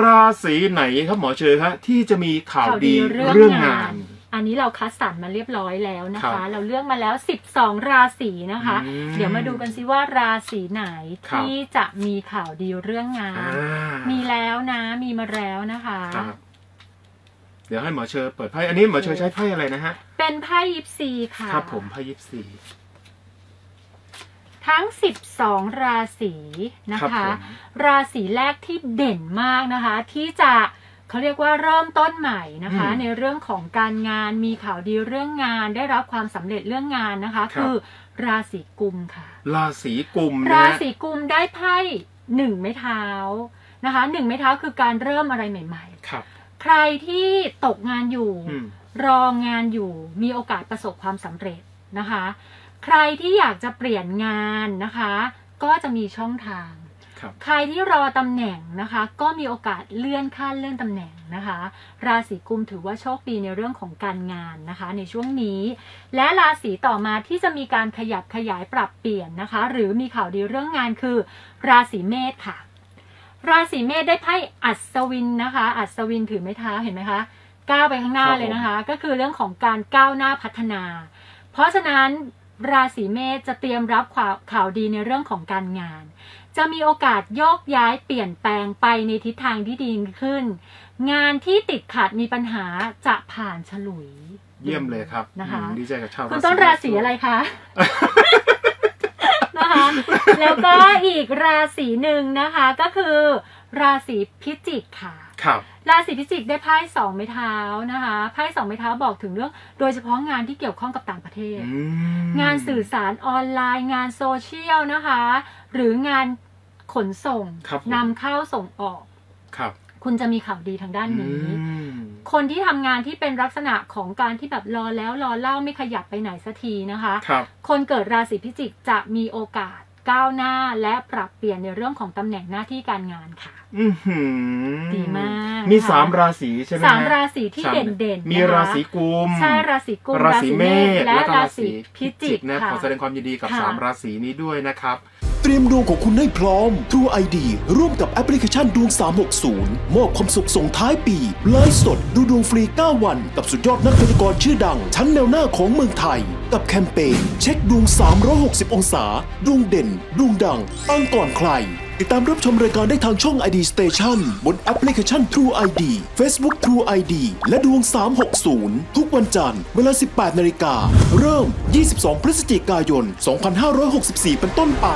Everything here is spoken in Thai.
ราศีไหนครับหมอเชอฮะที่จะมีข่าวข่าวดีดีเรื่องเรื่องงางานนอันนี้เราคัดสรรมาเรียบร้อยแล้วนะครัคะ บเราเลือกมาแล้ว 12 ราศีนะคะ อืม เดี๋ยวมาดูกันซิว่าราศีไหนครับที่จะมีข่าวดีเรื่องงาอ่านมีแล้วนะ มีมาแล้วนะคะ ครับ เดี๋ยวให้หมอเชอเปิดไพ่อันนี้หมอเชอใช้ไพ่อะไรนะฮะเป็นไพ่ยิปซีค่ะ ครับผมไพ่ยิปซี ทั้ง 12 ราศีนะครัคะ บผม ราศีแรกที่เด่นมากนะคะ ที่จะเขาเรียกว่าเริ่มต้นใหม่นะคะในเรื่องของการงานมีข่าวดีเรื่องงาน ได้รับความสำเร็จเรื่องงานนะคะคือราศีกุมค่ะ ราศีกุมนะราฮะ ศีกุมได้ไพ่หนึ่งไม้เท้านะคะหนึ่งไม้เท้าคือการเริ่มอะไรใหม่ ครับ ๆ ใครที่ตกงานอยู่ อืม รองานอยู่มีโอกาสประสบความสำเร็จนะคะ ใครที่อยากจะเปลี่ยนงานนะคะ ก็จะมีช่องทางครับใครที่รอตำแหน่งนะคะ ก็มีโอกาสเลื่อนขั้นเลื่อนตำแหน่งนะคะ ราศีกุมถือว่าโชคดีในเรื่องของการงานนะคะ ในช่วงนี้ และราศีต่อมาที่จะมีการขยับขยายปรับเปลี่ยนนะคะ หรือมีข่าวดีเรื่องงานคือ ราศีเมษค่ะ ราศีเมษได้ไพ่อัศวินนะคะ อัศวินถือไม้เท้าเห็นไหมคะก้าวไปข้างหน้าครับเลยนะคะ ก็คือเรื่องของการก้าวหน้าพัฒนา เพราะฉะนั้น ราศีเมษจะเตรียมรับข่าวข่าวดีในเรื่องของการงาน จะมีโอกาสโยกย้ายเปลี่ยนแปลงไปในทิศทางที่ดีขึ้น งานที่ติดขัดมีปัญหาจะผ่านฉลุย เยี่ยมเลยครับนะคะอืมดีใจกับชาวคุณต้นราศีอะไรคะ นะคะ แล้วก็อีกราศีหนึ่งนะคะก็คือ ราศีพิจิกค่ะ ครับราศีพิจิกได้ไพ่สองไม้เท้านะคะไพ่สองไม้เท้าบอกถึงเรื่อง โดยเฉพาะงานที่เกี่ยวข้องกับต่างประเทศอืมงานสื่อสารออนไลน์ งานโซเชียลนะคะ หรืองานขนส่งครับผมนำเข้าส่งออกครับคุณจะมีข่าวดีทางด้านนี้อืมคนที่ทำงานที่เป็นลักษณะของการที่แบบรอแล้วรอเล่าไม่ขยับไปไหนสักทีนะคะครับคนเกิดราศีพิจิกจะมีโอกาส ก้าวหน้าและปรับเปลี่ยนในเรื่องของตำแหน่งหน้าที่การงานค่ะอื้อหือดีมาก มีนะคะสามราศีใช่ไหมฮะสามราศีที่สามเด่นๆมีนะคะราศีกุมใช่ราศีกุมราศีเมษและแล้วก็ราราศีศีพิจิกนะค่ะขอแสดงความยินดีกับค่ะสามราศีนี้ด้วยนะครับ เตรียมดวงของคุณให้พร้อม True ID ร่วมกับแอปพลิเคชันดวง 360 มอบความสุขส่งท้ายปี ไลฟ์สด ดูดวงฟรี 9 วัน กับสุดยอดนักพยากรณ์ชื่อดัง ชั้นแนวหน้าของเมืองไทย กับแคมเปญเช็คดวง 360 องศา ดวงเด่น ดวงดังปังก่อนใคร ติดตามรับชมรายการได้ทางช่อง ID Station บนแอปพลิเคชัน True ID Facebook True ID และดวง 360 ทุกวันจันทร์เวลา 18 นาฬิกา เริ่ม 22 พฤศจิกายน 2564 เป็นต้นไป